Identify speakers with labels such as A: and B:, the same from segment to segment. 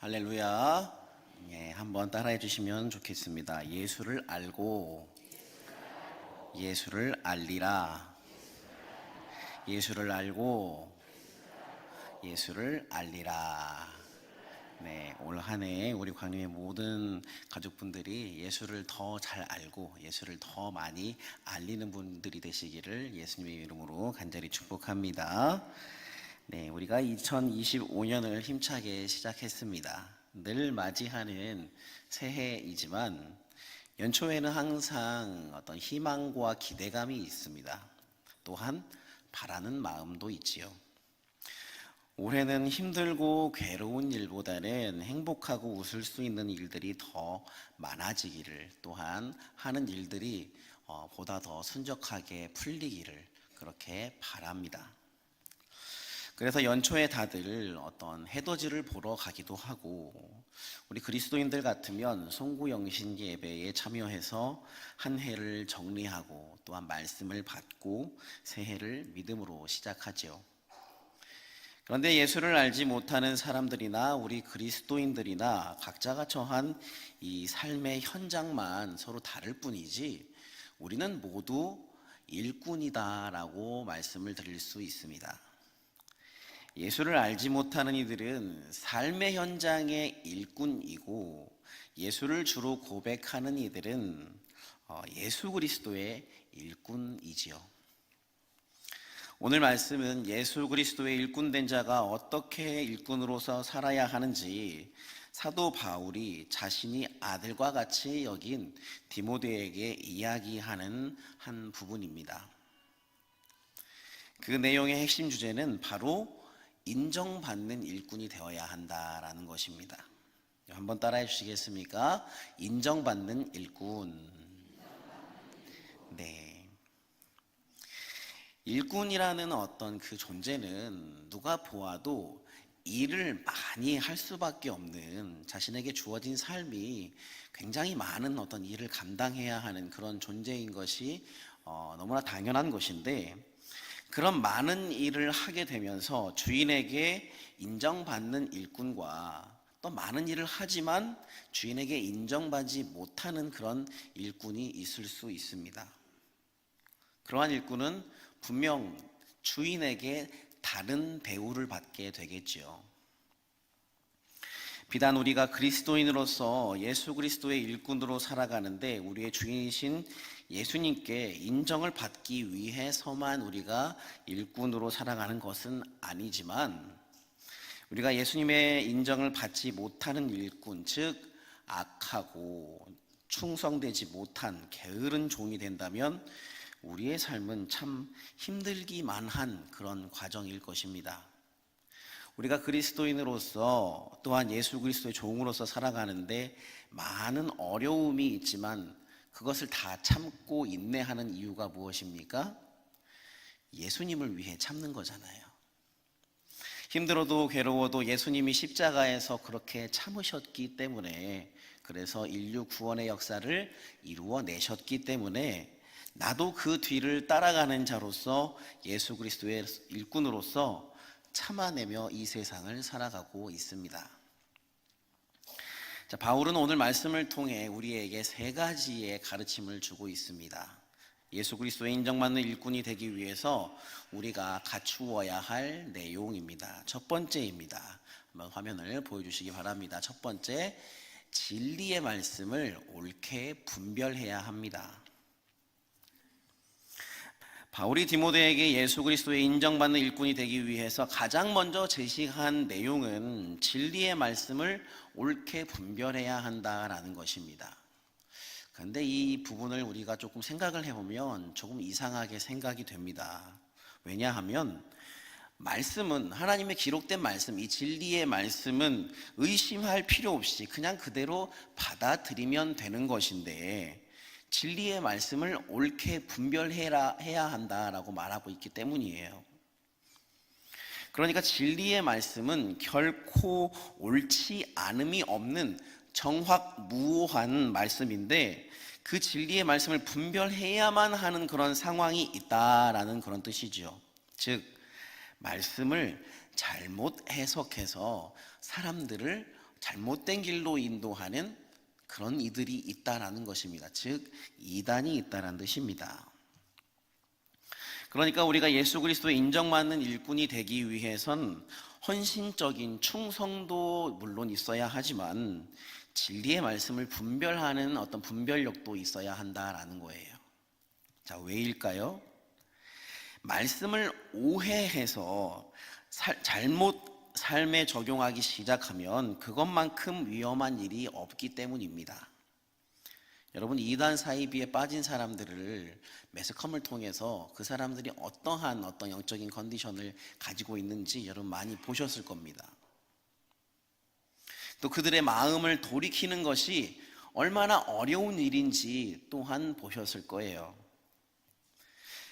A: 할렐루야. 예, 한번 따라해 주시면 좋겠습니다. 예수를 알고 예수를 알리라. 예수를 알고 예수를 알리라. 네, 올 한 해 우리 광림의 모든 가족분들이 예수를 더 잘 알고 예수를 더 많이 알리는 분들이 되시기를 예수님의 이름으로 간절히 축복합니다. 네, 우리가 2025년을 힘차게 시작했습니다. 늘 맞이하는 새해이지만 연초에는 항상 어떤 희망과 기대감이 있습니다. 또한 바라는 마음도 있지요. 올해는 힘들고 괴로운 일보다는 행복하고 웃을 수 있는 일들이 더 많아지기를 또한 하는 일들이 어, 보다 더 순적하게 풀리기를 그렇게 바랍니다. 그래서 연초에 다들 어떤 해돋이를 보러 가기도 하고 우리 그리스도인들 같으면 송구 영신 예배에 참여해서 한 해를 정리하고 또한 말씀을 받고 새해를 믿음으로 시작하지요. 그런데 예수를 알지 못하는 사람들이나 우리 그리스도인들이나 각자가 처한 이 삶의 현장만 서로 다를 뿐이지 우리는 모두 일꾼이다라고 말씀을 드릴 수 있습니다. 예수를 알지 못하는 이들은 삶의 현장의 일꾼이고 예수를 주로 고백하는 이들은 어, 예수 그리스도의 일꾼이지요. 오늘 말씀은 예수 그리스도의 일꾼된 자가 어떻게 일꾼으로서 살아야 하는지 사도 바울이 자신이 아들과 같이 여긴 디모데에게 이야기하는 한 부분입니다. 그 내용의 핵심 주제는 바로 인정받는 일꾼이 되어야 한다라는 것입니다. 한번 따라해 주시겠습니까? 인정받는 일꾼. 네. 일꾼이라는 어떤 그 존재는 누가 보아도 일을 많이 할 수밖에 없는 자신에게 주어진 삶이 굉장히 많은 어떤 일을 감당해야 하는 그런 존재인 것이 어, 너무나 당연한 것인데 그런 많은 일을 하게 되면서 주인에게 인정받는 일꾼과 또 많은 일을 하지만 주인에게 인정받지 못하는 그런 일꾼이 있을 수 있습니다. 그러한 일꾼은 분명 주인에게 다른 대우를 받게 되겠지요. 비단 우리가 그리스도인으로서 예수 그리스도의 일꾼으로 살아가는데 우리의 주인이신 예수님께 인정을 받기 위해서만 우리가 일꾼으로 살아가는 것은 아니지만 우리가 예수님의 인정을 받지 못하는 일꾼, 즉 악하고 충성되지 못한 게으른 종이 된다면 우리의 삶은 참 힘들기만 한 그런 과정일 것입니다. 우리가 그리스도인으로서 또한 예수 그리스도의 종으로서 살아가는데 많은 어려움이 있지만 그것을 다 참고 인내하는 이유가 무엇입니까? 예수님을 위해 참는 거잖아요. 힘들어도 괴로워도 예수님이 십자가에서 그렇게 참으셨기 때문에 그래서 인류 구원의 역사를 이루어 내셨기 때문에 나도 그 뒤를 따라가는 자로서 예수 그리스도의 일꾼으로서 참아내며 이 세상을 살아가고 있습니다. 자, 바울은 오늘 말씀을 통해 우리에게 세 가지의 가르침을 주고 있습니다. 예수 그리스도의 인정받는 일꾼이 되기 위해서 우리가 갖추어야 할 내용입니다. 첫 번째입니다. 한번 화면을 보여주시기 바랍니다. 첫 번째, 진리의 말씀을 옳게 분별해야 합니다. 바울이 디모데에게 예수 그리스도의 인정받는 일꾼이 되기 위해서 가장 먼저 제시한 내용은 진리의 말씀을 옳게 분별해야 한다라는 것입니다. 그런데 이 부분을 우리가 조금 생각을 해보면 조금 이상하게 생각이 됩니다. 왜냐하면 말씀은 하나님의 기록된 말씀, 이 진리의 말씀은 의심할 필요 없이 그냥 그대로 받아들이면 되는 것인데 진리의 말씀을 옳게 분별해야 해야 한다라고 말하고 있기 때문이에요. 그러니까 진리의 말씀은 결코 옳지 않음이 없는 정확무오한 말씀인데 그 진리의 말씀을 분별해야만 하는 그런 상황이 있다라는 그런 뜻이죠. 즉 말씀을 잘못 해석해서 사람들을 잘못된 길로 인도하는 그런 이들이 있다라는 것입니다. 즉 이단이 있다라는 뜻입니다. 그러니까 우리가 예수 그리스도의 인정받는 일꾼이 되기 위해선 헌신적인 충성도 물론 있어야 하지만 진리의 말씀을 분별하는 어떤 분별력도 있어야 한다라는 거예요. 자, 왜일까요? 말씀을 오해해서 살, 잘못 삶에 적용하기 시작하면 그것만큼 위험한 일이 없기 때문입니다. 여러분 이단 사이비에 빠진 사람들을 매스컴을 통해서 그 사람들이 어떠한 어떤 영적인 컨디션을 가지고 있는지 여러분 많이 보셨을 겁니다. 또 그들의 마음을 돌이키는 것이 얼마나 어려운 일인지 또한 보셨을 거예요.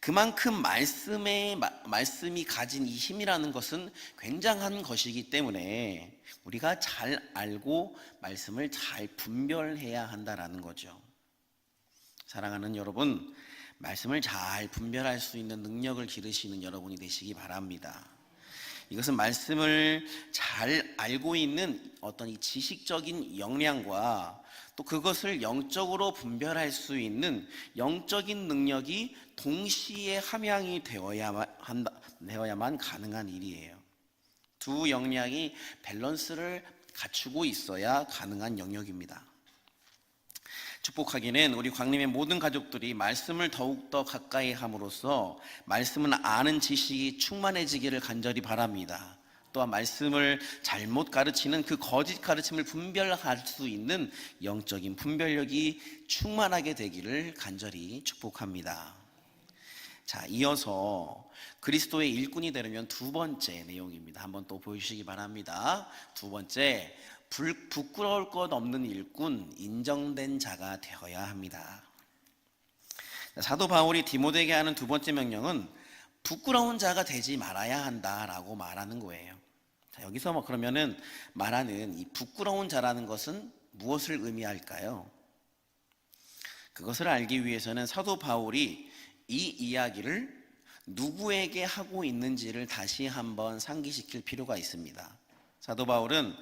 A: 그만큼 말씀의 마- 말씀이 가진 이 힘이라는 것은 굉장한 것이기 때문에 우리가 잘 알고 말씀을 잘 분별해야 한다라는 거죠. 사랑하는 여러분, 말씀을 잘 분별할 수 있는 능력을 기르시는 여러분이 되시기 바랍니다. 이것은 말씀을 잘 알고 있는 어떤 이 지식적인 역량과 또 그것을 영적으로 분별할 수 있는 영적인 능력이 동시에 함양이 되어야만 한다, 되어야만 가능한 일이에요. 두 역량이 밸런스를 갖추고 있어야 가능한 영역입니다. 축복하기는 우리 광림의 모든 가족들이 말씀을 더욱더 가까이 함으로써 말씀은 아는 지식이 충만해지기를 간절히 바랍니다. 또한 말씀을 잘못 가르치는 그 거짓 가르침을 분별할 수 있는 영적인 분별력이 충만하게 되기를 간절히 축복합니다. 자, 이어서 그리스도의 일꾼이 되려면 두 번째 내용입니다. 한번 또 보여주시기 바랍니다. 두 번째, 불, 부끄러울 것 없는 일꾼, 인정된 자가 되어야 합니다. 사도 바울이 디모데에게 하는 두 번째 명령은 부끄러운 자가 되지 말아야 한다라고 말하는 거예요. 자, 여기서 뭐 그러면은 말하는 이 부끄러운 자라는 것은 무엇을 의미할까요? 그것을 알기 위해서는 사도 바울이 이 이야기를 누구에게 하고 있는지를 다시 한번 상기시킬 필요가 있습니다. 사도 바울은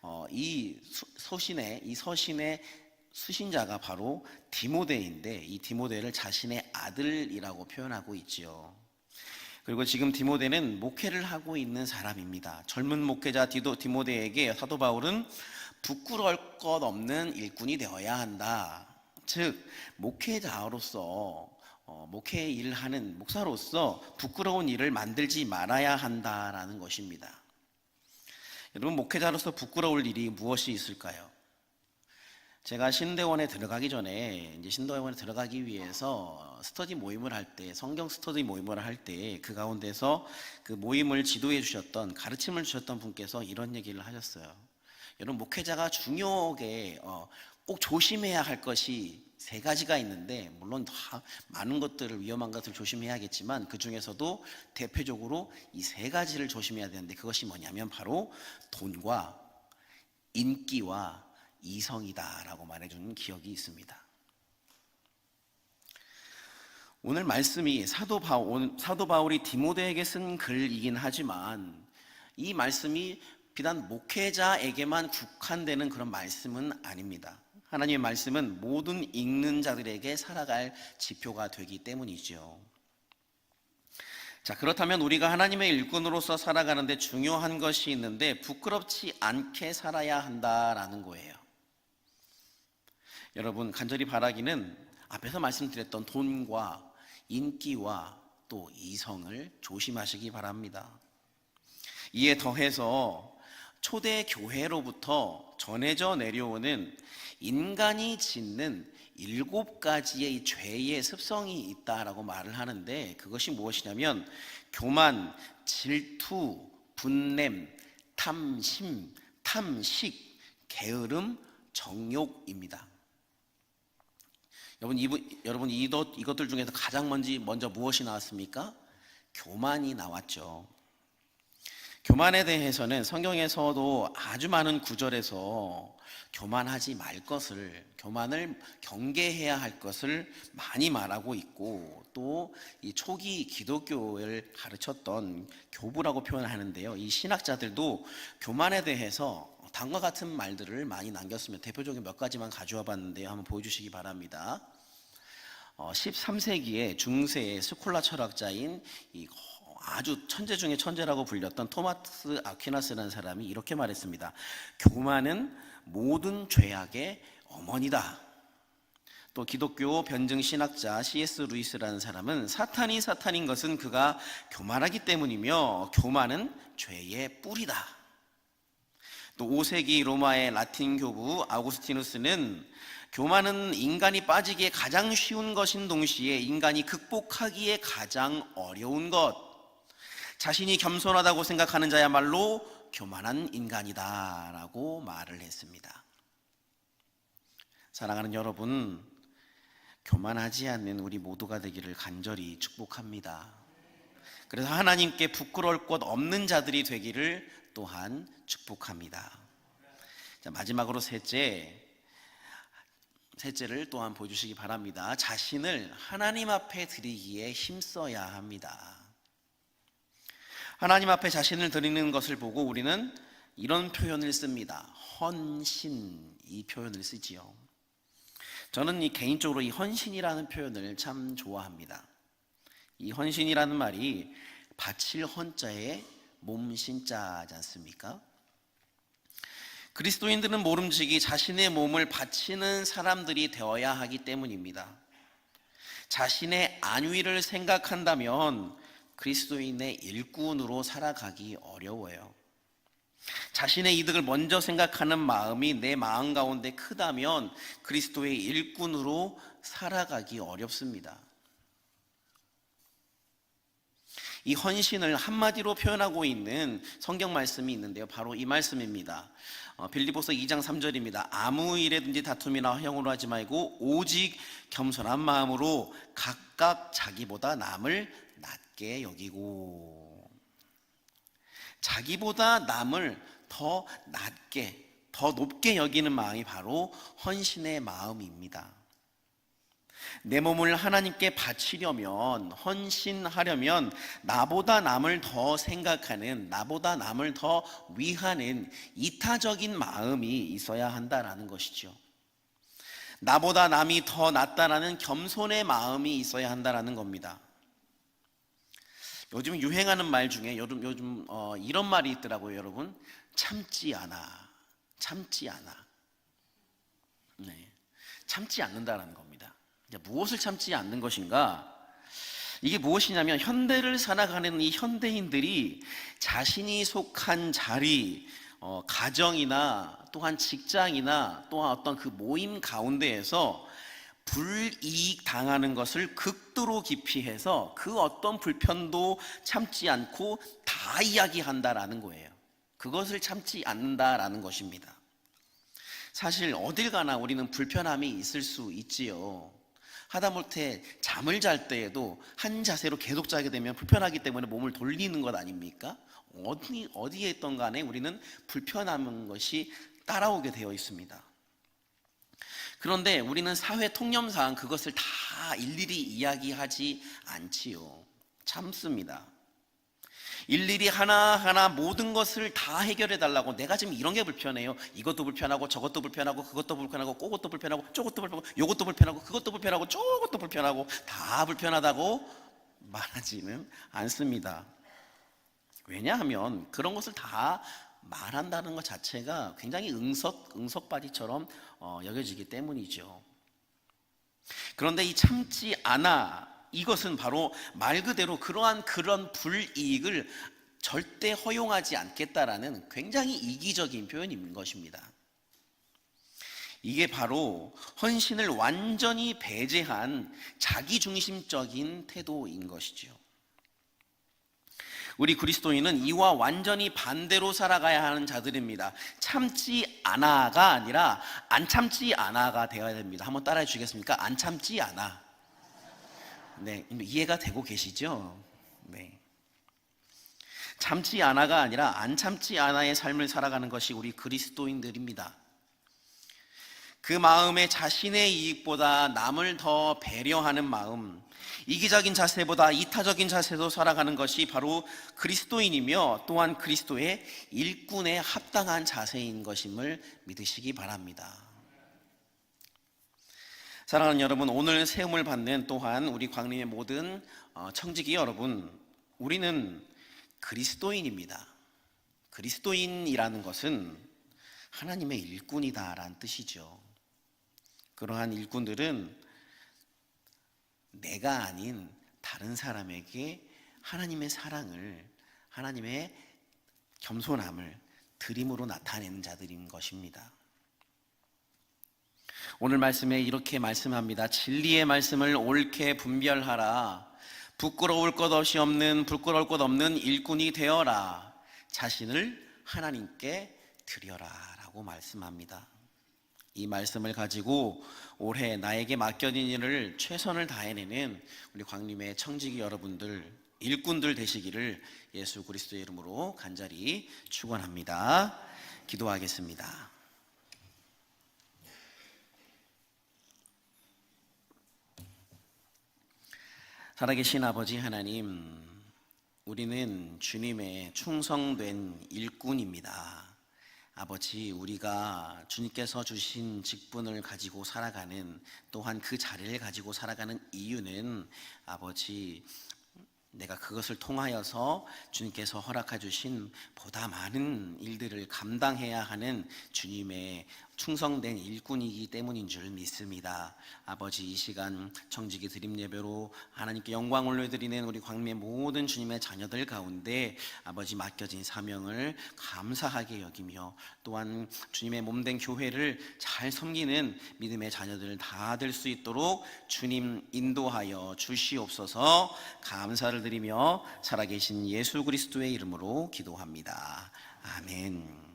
A: 어, 이 수- 소신의 이 서신의 수신자가 바로 디모데인데 이 디모데를 자신의 아들이라고 표현하고 있지요. 그리고 지금 디모데는 목회를 하고 있는 사람입니다. 젊은 목회자 디도 디모데에게 사도 바울은 부끄러울 것 없는 일꾼이 되어야 한다. 즉 목회자로서 어, 목회 일을 하는 목사로서 부끄러운 일을 만들지 말아야 한다라는 것입니다. 여러분 목회자로서 부끄러울 일이 무엇이 있을까요? 제가 신대원에 들어가기 전에 이제 신대원에 들어가기 위해서 스터디 모임을 할 때 성경 스터디 모임을 할 때 그 가운데서 그 모임을 지도해 주셨던 가르침을 주셨던 분께서 이런 얘기를 하셨어요. 여러분 목회자가 중요하게 어, 꼭 조심해야 할 것이 세 가지가 있는데 물론 다 많은 것들을 위험한 것을 조심해야겠지만 그 중에서도 대표적으로 이 세 가지를 조심해야 되는데 그것이 뭐냐면 바로 돈과 인기와 이성이다라고 말해주는 기억이 있습니다. 오늘 말씀이 사도 바울, 사도 바울이 디모데에게 쓴 글이긴 하지만 이 말씀이 비단 목회자에게만 국한되는 그런 말씀은 아닙니다. 하나님의 말씀은 모든 읽는 자들에게 살아갈 지표가 되기 때문이죠. 자, 그렇다면 우리가 하나님의 일꾼으로서 살아가는데 중요한 것이 있는데 부끄럽지 않게 살아야 한다라는 거예요. 여러분 간절히 바라기는 앞에서 말씀드렸던 돈과 인기와 또 이성을 조심하시기 바랍니다. 이에 더해서 초대 교회로부터 전해져 내려오는 인간이 짓는 일곱 가지의 이 죄의 습성이 있다라고 말을 하는데 그것이 무엇이냐면 교만, 질투, 분냄, 탐심, 탐식, 게으름, 정욕입니다. 여러분, 이, 여러분 이것, 이것들 중에서 가장 먼저, 먼저 무엇이 나왔습니까? 교만이 나왔죠. 교만에 대해서는 성경에서도 아주 많은 구절에서 교만하지 말 것을, 교만을 경계해야 할 것을 많이 말하고 있고 또 이 초기 기독교를 가르쳤던 교부라고 표현하는데요. 이 신학자들도 교만에 대해서 다음과 같은 말들을 많이 남겼습니다. 대표적인 몇 가지만 가져와 봤는데요. 한번 보여주시기 바랍니다. 어, 13세기에 중세의 스콜라 철학자인 이 아주 천재 중에 천재라고 불렸던 토마스 아퀴나스라는 사람이 이렇게 말했습니다. 교만은 모든 죄악의 어머니다. 또 기독교 변증 신학자 C.S. 루이스라는 사람은 사탄이 사탄인 것은 그가 교만하기 때문이며 교만은 죄의 뿌리다. 또 5세기 로마의 라틴 교부 아우구스티누스는 교만은 인간이 빠지기에 가장 쉬운 것인 동시에 인간이 극복하기에 가장 어려운 것. 자신이 겸손하다고 생각하는 자야말로 교만한 인간이다라고 말을 했습니다. 사랑하는 여러분, 교만하지 않는 우리 모두가 되기를 간절히 축복합니다. 그래서 하나님께 부끄러울 것 없는 자들이 되기를 또한 축복합니다. 자, 마지막으로 셋째, 셋째를 또한 보여주시기 바랍니다. 자신을 하나님 앞에 드리기에 힘써야 합니다. 하나님 앞에 자신을 드리는 것을 보고 우리는 이런 표현을 씁니다. 헌신 이 표현을 쓰지요. 저는 이 개인적으로 이 헌신이라는 표현을 참 좋아합니다. 이 헌신이라는 말이 바칠 헌자에 몸 신자지 않습니까? 그리스도인들은 모름지기 자신의 몸을 바치는 사람들이 되어야 하기 때문입니다. 자신의 안위를 생각한다면 그리스도인의 일꾼으로 살아가기 어려워요. 자신의 이득을 먼저 생각하는 마음이 내 마음 가운데 크다면 그리스도의 일꾼으로 살아가기 어렵습니다. 이 헌신을 한마디로 표현하고 있는 성경 말씀이 있는데요. 바로 이 말씀입니다. 어, 빌리보서 2장 3절입니다. 아무 일에든지 다툼이나 허용으로 하지 말고 오직 겸손한 마음으로 각각 자기보다 남을 낮게 여기고 자기보다 남을 더 낮게 더 높게 여기는 마음이 바로 헌신의 마음입니다. 내 몸을 하나님께 바치려면 헌신하려면 나보다 남을 더 생각하는 나보다 남을 더 위하는 이타적인 마음이 있어야 한다라는 것이죠. 나보다 남이 더 낫다라는 겸손의 마음이 있어야 한다라는 겁니다. 요즘 유행하는 말 중에 요즘 요즘 어, 이런 말이 있더라고요, 여러분. 참지 않아, 참지 않아. 네, 참지 않는다라는 겁니다. 무엇을 참지 않는 것인가? 이게 무엇이냐면 현대를 살아가는 이 현대인들이 자신이 속한 자리, 어, 가정이나 또한 직장이나 또한 어떤 그 모임 가운데에서 불이익 당하는 것을 극도로 기피해서 그 어떤 불편도 참지 않고 다 이야기한다라는 거예요. 그것을 참지 않는다라는 것입니다. 사실 어딜 가나 우리는 불편함이 있을 수 있지요. 하다못해 잠을 잘 때에도 한 자세로 계속 자게 되면 불편하기 때문에 몸을 돌리는 것 아닙니까? 어디 어디에 있던 간에 우리는 불편한 것이 따라오게 되어 있습니다. 그런데 우리는 사회 통념상 그것을 다 일일이 이야기하지 않지요. 참습니다. 일일이 하나하나 모든 것을 다 해결해 달라고 내가 지금 이런 게 불편해요. 이것도 불편하고 저것도 불편하고 그것도 불편하고 그것도 불편하고 저것도 불편하고 요것도 불편하고 그것도 불편하고 저것도 불편하고 다 불편하다고 말하지는 않습니다. 왜냐하면 그런 것을 다 말한다는 것 자체가 굉장히 응석 응석바디처럼 어, 여겨지기 때문이죠. 그런데 이 참지 않아 이것은 바로 말 그대로 그러한 그런 불이익을 절대 허용하지 않겠다라는 굉장히 이기적인 표현인 것입니다. 이게 바로 헌신을 완전히 배제한 자기중심적인 태도인 것이죠. 우리 그리스도인은 이와 완전히 반대로 살아가야 하는 자들입니다. 참지 않아가 아니라 안 참지 않아가 되어야 됩니다. 한번 따라해 주겠습니까? 안 참지 않아. 네, 이해가 되고 계시죠? 네. 참지 않아가 아니라 안 참지 않아의 삶을 살아가는 것이 우리 그리스도인들입니다. 그그 마음에 자신의 이익보다 남을 더 배려하는 마음, 이기적인 자세보다 이타적인 자세로 살아가는 것이 바로 그리스도인이며 또한 그리스도의 일꾼에 합당한 자세인 것임을 믿으시기 바랍니다. 사랑하는 여러분, 오늘 세움을 받는 또한 우리 광림의 모든 어, 청지기 여러분, 우리는 그리스도인입니다. 그리스도인이라는 것은 하나님의 일꾼이다라는 뜻이죠. 그러한 일꾼들은 내가 아닌 다른 사람에게 하나님의 사랑을, 하나님의 겸손함을 드림으로 나타내는 자들인 것입니다. 오늘 말씀에 이렇게 말씀합니다. 진리의 말씀을 옳게 분별하라. 부끄러울 것 없이 없는 부끄러울 것 없는 일꾼이 되어라. 자신을 하나님께 드려라라고 말씀합니다. 이 말씀을 가지고 올해 나에게 맡겨진 일을 최선을 다해내는 우리 광림의 청지기 여러분들 일꾼들 되시기를 예수 그리스도의 이름으로 간절히 축원합니다. 기도하겠습니다. 살아계신 아버지 하나님, 우리는 주님의 충성된 일꾼입니다. 아버지, 우리가 주님께서 주신 직분을 가지고 살아가는 또한 그 자리를 가지고 살아가는 이유는 아버지, 내가 그것을 통하여서 주님께서 허락해 주신 보다 많은 일들을 감당해야 하는 주님의 충성된 일꾼이기 때문인 줄 믿습니다. 아버지 이 시간 청지기 드림 예배로 하나님께 영광 올려드리는 우리 광미의 모든 주님의 자녀들 가운데 아버지 맡겨진 사명을 감사하게 여기며 또한 주님의 몸된 교회를 잘 섬기는 믿음의 자녀들 다 될 수 있도록 주님 인도하여 주시옵소서 감사를 드리며 살아계신 예수 그리스도의 이름으로 기도합니다. 아멘.